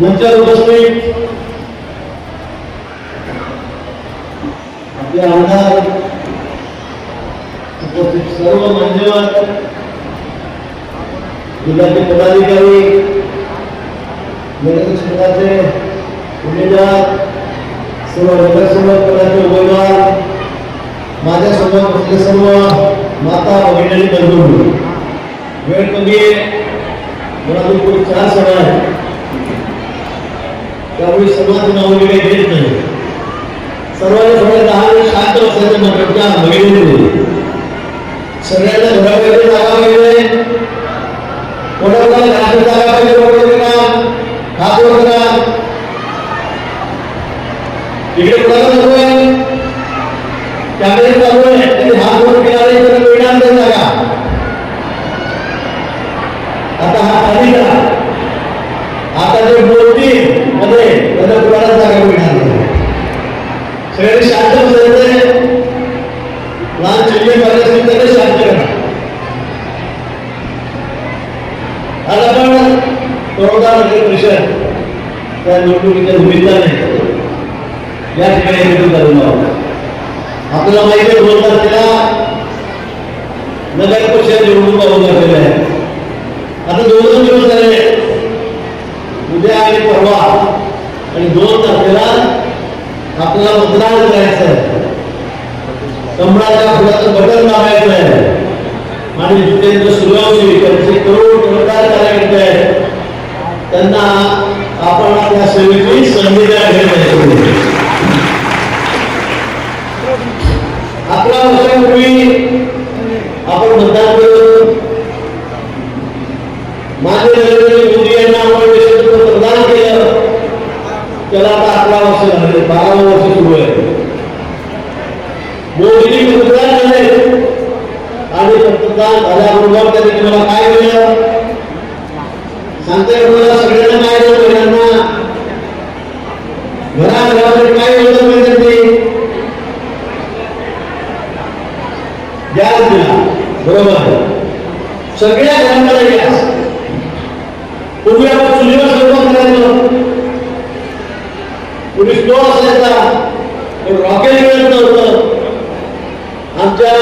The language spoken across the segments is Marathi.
मंचावर उपस्थित आपले आमदार उपस्थित सर्व मान्यवर. जिल्ह्याचे पदाधिकारी गणेश क्षेत्राचे उमेदवार सर्व नगरसेवक पदाचे उमेदवार माझ्यासोबत असले सर्व माता भगिनी बंधू. वेळ कमी आहे. मला खूप चार सभा आहे. त्यामुळे सर्वांची नावं मी काही घेत नाही. सर्वांनी थोडे दहा वेळ शांत बसायचं म्हटलं का भगिनी सगळ्यांना घरामध्ये जागा पाहिजे. कोणाला घरात जागा पाहिजे बरोबर का? हात वर करा इकडे कोणाला नको आहे? कॅमेरे चालू आहे. त्यांनी हात वर केला नाही तर मिळणार नाही जागा आता हा खाली करा आता जे बोलतील मध्ये त्यांना कुणाला जागा मिळणार नाही सगळे शांत बसायचे लहान चिल्ली पाहिजे असेल तर ते शांत करा आज आपण बरोदा नगर परिषद त्या निवडणुकीच्या निमित्ताने या ठिकाणी भेटून झालेलो आहोत आपल्याला माहिती आहे दोन तारखेला नगर परिषद निवडणुका होऊन झालेल्या आहेत आता दोन दिवस झाले उद्या आणि परवा आणि दोन तारखेला आपल्याला मतदान करायचं आहे. कमळाच्या फुलाचं बटन दाबायचं आहे. आणि जितेंद्र सूर्यवंशी त्यांचे करोड करोडदार कार्यकर्ते आहेत. त्यांना आपण आपल्या सेवेची संधी द्यायला अकरा वर्षांपूर्वी आपण मतदान करून मान्य नरेंद्र मोदी यांना आपण देशाचं प्रदान केलं. त्याला आता अकरा वर्ष झाले बारा वर्ष सुरू आहे. मोदीजी पंतप्रधान झाले. आणि पंतप्रधान झाल्याबरोबर त्यांनी तुम्हाला काय केलं? सांगता येईल मला सगळ्यांना काय दिलं महिलांना घराघरामध्ये काय योजना मिळते ते गॅस दिला बरोबर सगळ्या घरांमध्ये गॅस पूर्वी आपण चुलीवर स्वयंपाक करायचो पूर्वी असायचा पण रॉकेल मिळत नव्हतं आमच्या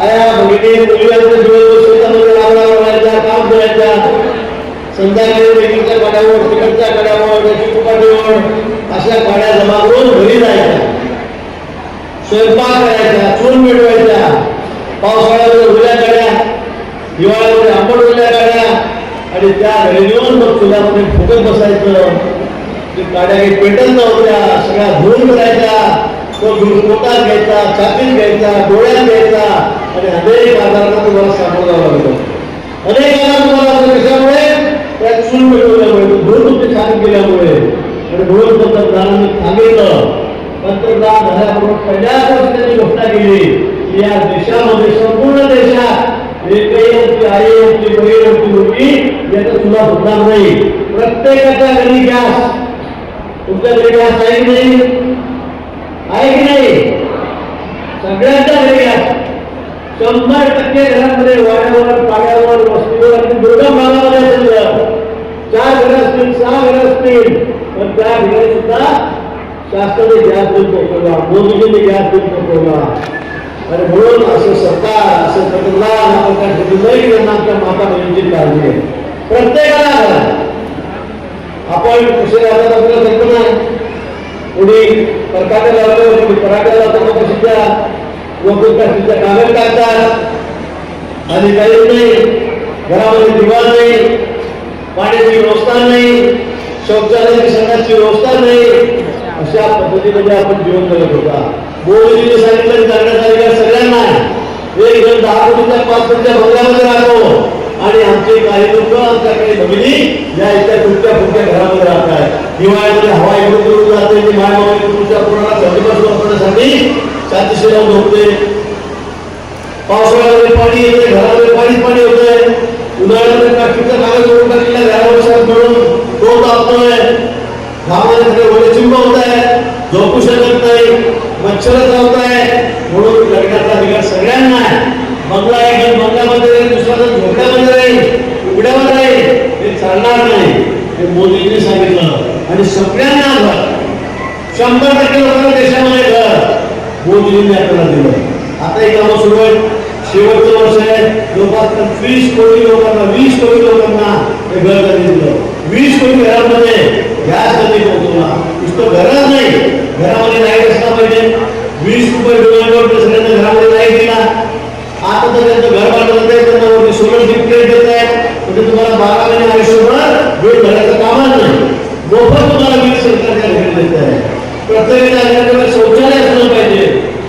आया भगिनी मुली दिवस शेतामध्ये लागला करायच्या काम करायच्या संध्याकाळी इकडच्या कड्यावर तिकडच्या कड्यावर त्याची पाठीवर अशा गाड्या जमा करून घरी जायच्या स्वयंपाक करायचा चूल मिळवायचा पावसाळ्यामध्ये उल्या गाड्या हिवाळ्यामध्ये आंबट उल्या गाड्या आणि त्या रेल्वेवर नेऊन मग चुल्यामध्ये फुकत बसायचं. ते गाड्या काही पेटत होत्या सगळ्या धुवून करायच्या तो धूर पोटात घ्यायचा छातीत घ्यायचा डोळ्यात घ्यायचा आणि अनेक आजारांना तुम्हाला सामोरं जावं लागलं. अनेक आजार तुम्हाला असं कशामुळे त्या चूल मिळवल्यामुळे धूर तुमची छातीत गेल्यामुळे आणि म्हणून पंतप्रधानांनी सांगितलं पंतप्रधान झाल्याबरोबर पहिल्याच वर्षी त्यांनी घोषणा केली की या देशामध्ये संपूर्ण देशात एकही आमची आई आमची बहीण आमची त्याचं याचा सुद्धा होणार नाही. प्रत्येकाच्या घरी गॅस. तुमच्या घरी गॅस आहे की नाही? आहे की नाही? सगळ्यांच्या घरी गॅस. शंभर टक्के घरामध्ये वाड्यावर पाड्यावर वस्तीवर आणि दुर्गम भागामध्ये असेल चार घरं असतील सहा घरं असतील. पण त्या ठिकाणी सुद्धा शासनाने गॅस देऊन पोहोचवला. मोदीजीने गॅस देऊन पोहोचवला. आणि म्हणून असं सरकार असं पंतप्रधान आपण काय नाही त्यांना आमच्या माता बहिणीची काळजी आहे आपण कसे राहतात आपल्याला कल्पना आहे कोणी परकाटे लावतो कोणी जातो मग कशीच्या लोक कशीच्या कागद टाकतात आणि काही नाही. घरामध्ये दिवा नाही. पाण्याची व्यवस्था नाही. शौचालयाची संघाची व्यवस्था नाही. अशा पद्धतीमध्ये आपण जीवन जगत होता. बोलजीने सांगितलं करण्याचा अधिकार सगळ्यांना एक जण दहा कोटीच्या पाच कोटीच्या बंगल्यामध्ये राहतो आणि आमचे काही लोक आमच्याकडे भगिनी या इतर दिवाळीमध्ये हिवाळ्यामध्ये हवा इकडून करून जाते ती माय मावली तुमच्या पुराला थंडीपासून वाचवण्यासाठी झोपते. पावसाळ्यामध्ये पाणी येते घरामध्ये पाणी पाणी होतंय उन्हाळ्यामध्ये प्लास्टिकचा कागद करून टाकलेला घरावर म्हणून तो तापतोय. घामाने सगळे ओले चिंब होत आहे झोपू शकत नाही मच्छर आहे म्हणून लग्नाचा अधिकार सगळ्यांना आहे. बंगला बंगल्यामध्ये राहील दुसरा जण झोपड्यामध्ये राहील उघड्यावर राहील. हे चालणार नाही मोदींनी आणि सगळ्यांना घर. शंभर टक्के लोकांना देशामध्ये घर. बोध जिल्ह्याने आपल्याला दिलं. आता एक कामं सुरू आहेत. शेवटचं वर्ष आहे. लोकांना वीस कोटी लोकांना वीस कोटी लोकांना हे घर त्यांनी दिलं. वीस कोटी घरामध्ये गॅस कधी पोहोचवला. नुसतं घरच नाही घरामध्ये लाइट असला पाहिजे. वीस रुपये डोळ्यावर सगळ्यांना घरामध्ये लाइट दिला आता तर त्यांचं घर बांधलं आहे सोलर प्लेट देत आहेत म्हणजे तुम्हाला बारा महिने आयुष्यभर वेळ भरायचं कामच नाही. मोफत तुम्हाला वीज सरकार त्या घरी देत आहे प्रत्येकाच्या घराकडे शौचालय असलं पाहिजे.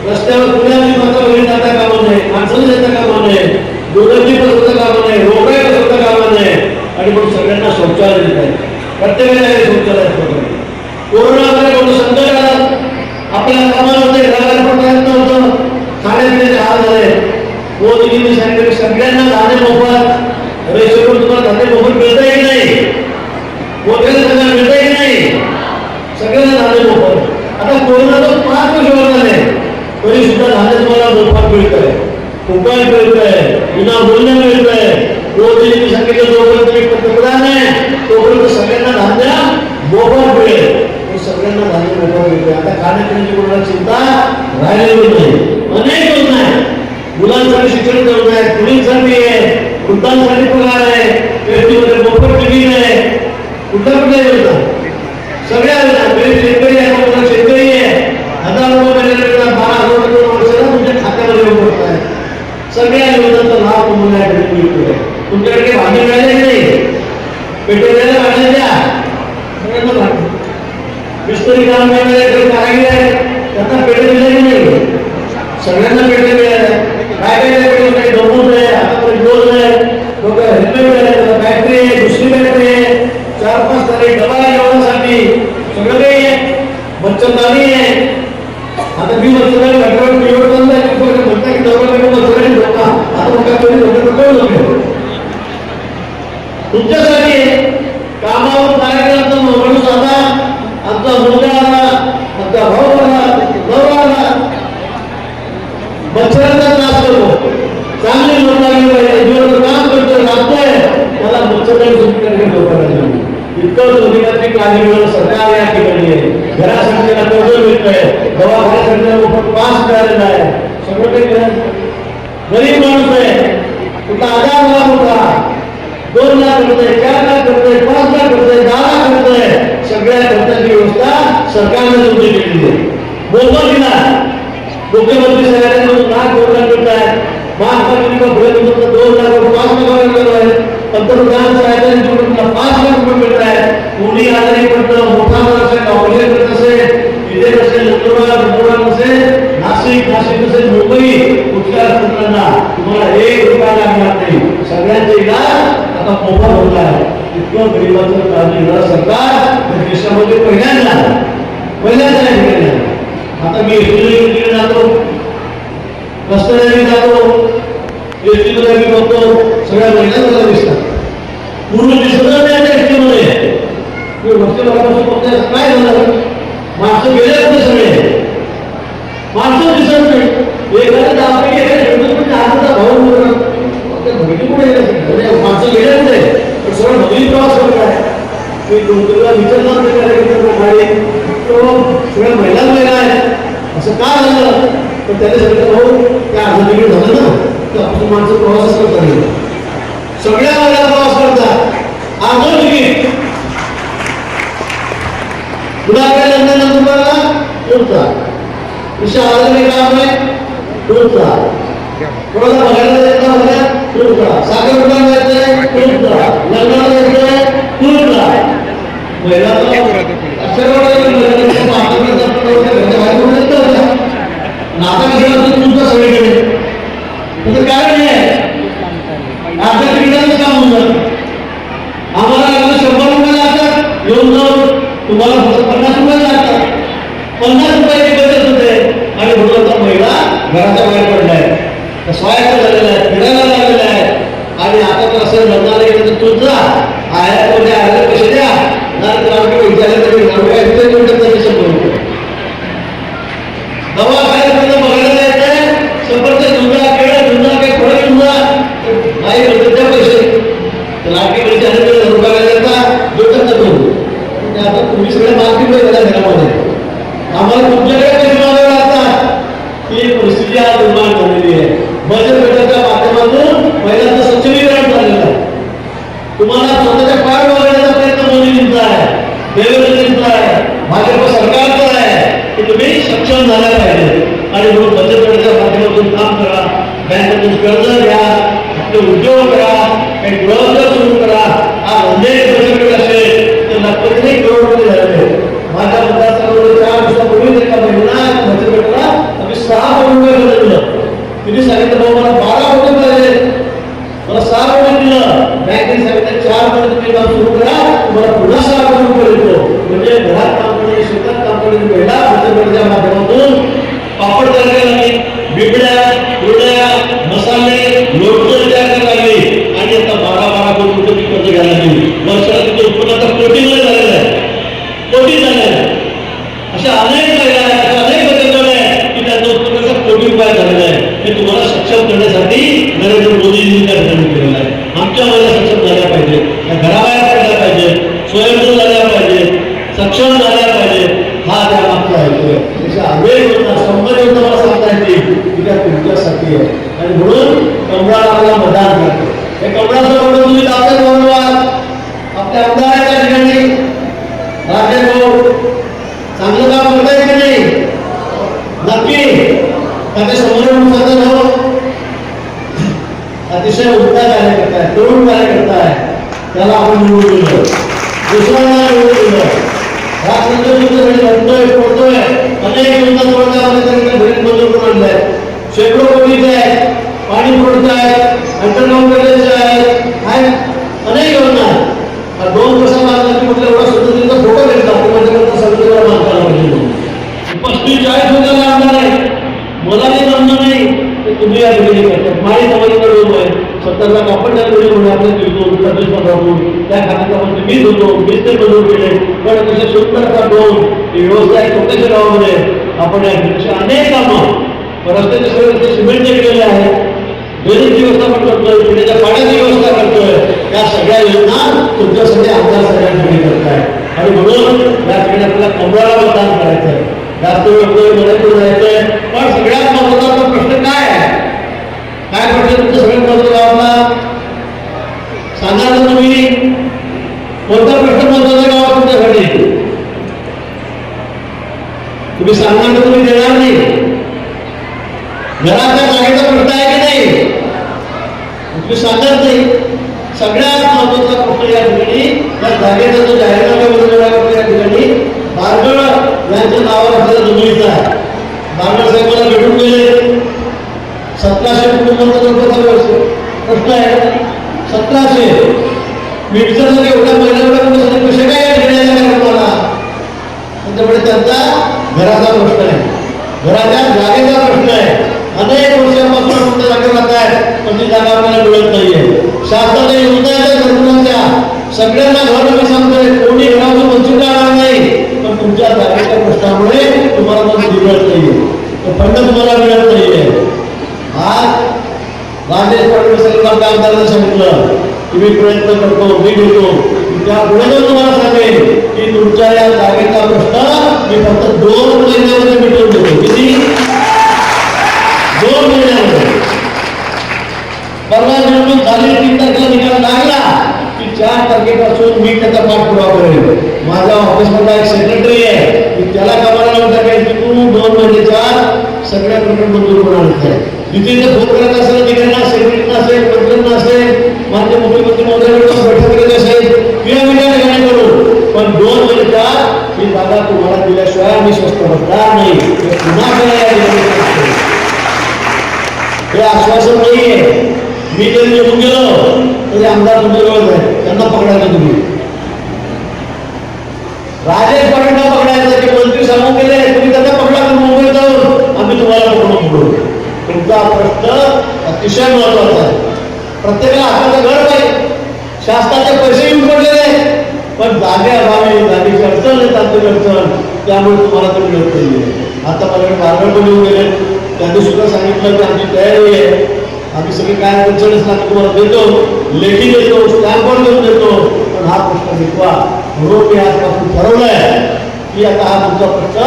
रस्त्यावर कुणाची मात्र घरी जाता कामा नये. माणसं जाता कामा नये. दुधाची पण कामा नये. रोगाई पण कामा नये. आणि मग सगळ्यांना शौचालय देत आहे प्रत्येकाच्या घरी शौचालय असलं पाहिजे. कोरोना मध्ये कोणतं संकट आलं आपल्या कामामध्ये होते घराला पण प्रयत्न होतं खाण्यापिण्याचे हाल झाले. मोदीजींनी सांगितले सगळ्यांना धान्य मोफत. रेशोवर तुम्हाला धान्य मोफत मिळता येत नाही. मोफत मिळतंय उपाय मिळतंय विना मूल्य मिळतंय मोदीजींनी सांगितलं जोपर्यंत तुम्ही पंतप्रधान आहे तोपर्यंत सगळ्यांना धान्य मोफत मिळेल सगळ्यांना धान्य मोफत मिळतंय आता खाण्यापिण्याची कोणाला चिंता राहिलेली नाही अनेक योजना आहेत मुलांसाठी शिक्षण करत आहे मुलींसाठी आहे वृद्धांसाठी पगार आहे मोफत टिफ़िन आहे कुठल्या कुठल्या योजना बच्चनदारी आहे. आता मी बच्चनदारी घरासाठी कर्ज मिळतंय दवाखान्यासाठी मोफत पास मिळालेला आहे सगळं काही. गरीब माणूस आहे कुठला आजार झाला मोठा दोन लाख करतोय चार लाख करतोय पाच लाख करतोय दहा लाख करतोय सगळ्या खर्चाची व्यवस्था सरकारने तुमची केलेली आहे मोफत दिला मुख्यमंत्री सगळ्यांना लाख दोन लाख आहे महात्मा पुढे तुमचं दोन लाख पाच लाख पंतप्रधान निधीतून पाच लाख रुपये मिळत आहे कोणी आजारी पडलं मोठा असेल ऑपरेशन करत असेल विदेश असेल नंदुरबार नंदुरबार असेल नाशिक नाशिक असेल मुंबई कुठल्या आस्पत्रांना तुम्हाला एक रुपया लागणार नाही. सगळ्यांचे इलाज आता मोफत होत आहे. इतकं गरीबाचं काळजी घेणार सरकार देशामध्ये पहिल्यांदा पहिल्यांदा या ठिकाणी आता मी एसटी जातो रस्त्याने जातो एसटीमध्ये मी बघतो सगळ्या महिला मला दिसतात पूर्ण दिसत नाही त्या एसटीमध्ये मी वरती बघापासून बघतोय, काय झालं माणसं गेले कुठे सगळे माणसं दिसत नाही एखाद्या दाबे गेले शेवटी म्हणजे आजचा भाऊ मुलगा. त्या भगिनी कुठे गेल्या सगळ्या? म्हणजे माणसं गेले कुठे पण सगळं भगिनी प्रवास करत आहे मी तुला विचारणार नाही कार्यक्रम गाडी तो सगळ्या महिला महिला आहे असं का झालं तर त्याने सांगितलं भाऊ त्या अर्ध तिकीट झालं ना तर आपण माणसं प्रवासच करता नाही सगळ्या महिला प्रवास करतात अर्ध तिकीट तुला काय लग्न तुम्हाला तुमचा विषय आलं काम आहे तुमचा कोणाला बघायला जायचं बघा तुमचा साखर उडायला जायचंय तुमचा लग्नाला जायचंय तुमचा महिला अशा वेळेला नाता विषयाला सगळीकडे त्याचं कारण हे आहे आता क्रीडाचं काम होऊन जातं आम्हाला लागलं शंभर रुपये लागतात येऊन जाऊन तुम्हाला फक्त पन्नास रुपये लागतात पन्नास रुपयाची बचत होते आणि थोडासा महिला घराच्या बाहेर पडलाय तर स्वायत्त झालेला आहे फिरायला लागलेला आहे आणि आता तर असं लग्नाला गेलं तर तू जा. आया तो द्या. आले पैसे द्या नाही आम्ही विचारलं तरी रुपये इथे तरी शंभर रुपये दवाखान्यात बघायला शंभरचे जुना जुना काही नाही म्हणतात त्या पैसे. तर लाटके पैसे रुपयाला जाता ना आता तुम्ही सगळे मार्केट घरामध्ये. आम्हाला तुमच्याकडे पैसे मागावे लागतात उद्योग करा काही गृहोद्योग सुरू करा हा धंदे बचत असेल तर लखपतीने करोडपती झालेले माझ्या मतदारसंघामध्ये चार दिवसापूर्वीच एका महिला बचत गटाला आम्ही सहा कोटी रुपये दिलं तिने सांगितलं भाऊ मला बारा कोटी पाहिजे मला सहा कोटी दिलं. बँकेने सांगितलं चार कोटी तुम्ही काम सुरू करा. तुम्हाला पुन्हा सहा कोटी रुपये देतो म्हणजे घरात काम करणे शेतात काम करणे महिला माध्यमातून हे तुम्हाला सक्षम करण्यासाठी नरेंद्र मोदींनी त्या ठिकाणी केलेलं आहे आमच्या महिला सक्षम झाल्या पाहिजे त्या घराबाहेर पडल्या पाहिजे. स्वयंभू झाल्या पाहिजे सक्षम झाल्या पाहिजे हा त्या मागचा आहे. त्याच्या अनेक योजना शंभर योजना मला सांगता येते की त्या तुमच्यासाठी आहे. अतिशय उत्तम कार्य करताय तरुण कार्य करताय त्याला आपण निवडून दिलं दुसऱ्यांना निवडून दिलं ह्या संदर्भात लढतोय पडतोय अनेक योजना तोडण्यामध्ये त्यांनी घरी मंजूर करून आणलंय शेकडो कोटीचे आहेत पाणी पुरवठा आहे अंडरग्राऊंड आहेत आहेत अनेक योजना आहेत हा दोन वर्षा बांधला की म्हटलं एवढा स्वतंत्र फ़ोटो घेतला की माझ्याकडे सगळीकडे मानकाला पाहिजे पस्तीस चाळीस हज़ार आमदार आहे मला ते जमलं नाही तुम्ही या ठिकाणी करतात माळी समाजाचा आहे स्वतःचा कापड त्या ठिकाणी म्हणून आपण फिरतो सर्विस राहून त्या म्हणजे मीच होतो मीच ते मंजूर केले पण तसे सुंदर व्यवस्था आहे छोट्याशा गावामध्ये. आपण अनेक कामं. रस्त्याचे सगळे सिमेंटचे केलेले आहेत ड्रेनेजची व्यवस्था पण करतोय, पिण्याच्या पाण्याची व्यवस्था करतोय, या सगळ्या योजना तुमच्यासाठी आमदार सगळ्या ठिकाणी करताय आणि म्हणून या ठिकाणी आपल्याला कमळाला मतदान करायचं आहे जास्त वेळ पण सगळ्यात महत्वाचा प्रश्न प्रश्न आहे सतराशे. मी विचारलं की एवढ्या महिन्याकडे कोणी सांगितलं कसे काय घेण्याचा तुम्हाला? त्यांच्याकडे त्यांचा घराचा प्रश्न आहे. घराच्या जागेचा प्रश्न आहे. अनेक वर्षांपासून तुमच्या जागा राहत आहे पण ती जागा आपल्याला मिळत नाहीये. शासनाच्या योजना आहेत घरकुलाच्या सगळ्यांना घर मी सांगतोय कोणी घरापासून वंचित राहणार नाही पण तुमच्या जागेच्या प्रश्नामुळे तुम्हाला मग मिळत नाहीये. तो फंड तुम्हाला मिळत नाही सरकार आमदारांना सांगितलं की प्रयत्न करतो, मी घेतो त्या पुढे जाऊन तुम्हाला सांगेन की तुमच्या या जागेचा प्रश्न मी फक्त दोन महिन्यामध्ये मिटवून देतो. किती? दोन महिन्यामध्ये. परवा निवडणूक झाली, तीन तारखेला निकाल लागला, की चार तारखेपासून मी त्याचा पाठपुरावा करेन. माझ्या ऑफिसमधला एक सेक्रेटरी आहे, मी त्याला कामाला लावून टाकेल की तू दोन महिन्याच्या सगळ्या प्रकरण मंजूर करून आहे जिथे फोन करत असेल अधिकाऱ्यांना सेक्रेटरीना असेल मंत्र्यांना असेल मान्य मुख्यमंत्री महोदयांकडून बैठक करत असेल किंवा मी त्या ठिकाणी करू पण दोन मिनिटा मी दादा तुम्हाला दिल्याशिवाय मी स्वस्त बसणार नाही. हे पुन्हा मला या हे आश्वासन नाहीये. मी जरी निघून गेलो तरी आमदार तुमच्याजवळ आहे त्यांना पकडायचं तुम्ही. राजेश पाटीलला पकडायचं ते मंत्री सांगून गेले तुम्ही त्यांना पकडा तर मुंबईत जाऊन आम्ही तुम्हाला पकडून पकडू तुमचा प्रश्न अतिशय महत्त्वाचा आहे. प्रत्येकाला हाताचं घर पाहिजे शासनाचे पैसे येऊन पडलेले पण जागे अभावी जागेची अडचण आहे तांत्रिक अडचण. त्यामुळे तुम्हाला ते मिळत नाहीये. आता मला बारगड पण येऊन गेले त्यांनी सुद्धा सांगितलं की आमची तयारी आहे. आम्ही सगळे काय अडचणच नाही तुम्हाला देतो. लेखी देतो स्टॅम्प पण देऊन देतो. पण हा प्रश्न मिटवा. म्हणून मी आजपासून ठरवलंय की आता हा तुमचा प्रश्न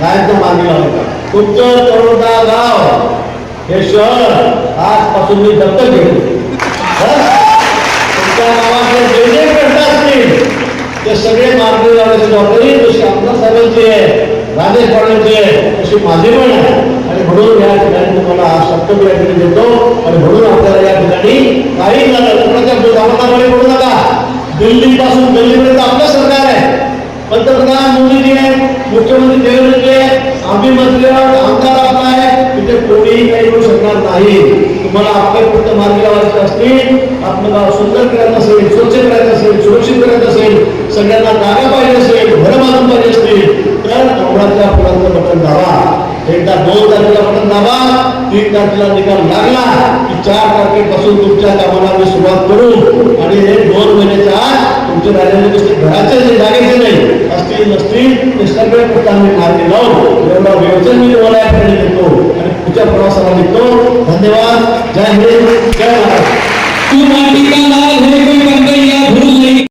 गायचा मागे लावला तुमचं तळोदा गाव. हे शहर आजपासून मी दत्तक घेतो तुमच्या गावातले जे जे प्रश्न असतील ते सगळे मार्ग लावण्याची जबाबदारी जशी आमदार साहेबांची आहे राजेश पाटलांची आहे तशी माझी पण आहे आणि म्हणून या ठिकाणी तुम्हाला हा शब्द या ठिकाणी देतो. आणि म्हणून आपल्याला या ठिकाणी काही झालं कोणाच्या दामनाकडे पडू नका. दिल्ली पासून दिल्लीपर्यंत आपलं सरकार आहे. पंतप्रधान मोदीजी आहे मुख्यमंत्री देवेंद्रजी आहे आम्ही मंत्री आहोत आमदार आपला आहे तिथे कोणीही काही करू शकणार नाही. तुम्हाला आपल्या फक्त मार्ग लावायचे असतील आपलं गाव सुंदर करायचं असेल स्वच्छ करायचं असेल सुरक्षित करायचं असेल सगळ्यांना जागा पाहिजे असेल घर बांधून पाहिजे असतील तर कमळाच्या फुलांचं बटन दाबा. एकदा दोन तारखेला बटन दाबा तीन तारखेला निकाल लागला की चार तारखेपासून तुमच्या कामाला आम्ही सुरुवात करू. आणि हे दोन महिन्याच्या आत तुमचे राहिलेले नुसते घराचे जे जागेचे नाही असतील नसतील ते सगळे फक्त आम्ही मार्गी लावून एवढा व्यवसाय मी तुम्हाला या ठिकाणी देतो. आणि पुढच्या प्रवासाला निघतो धन्यवाद जय हिंद जय महाराष्ट्र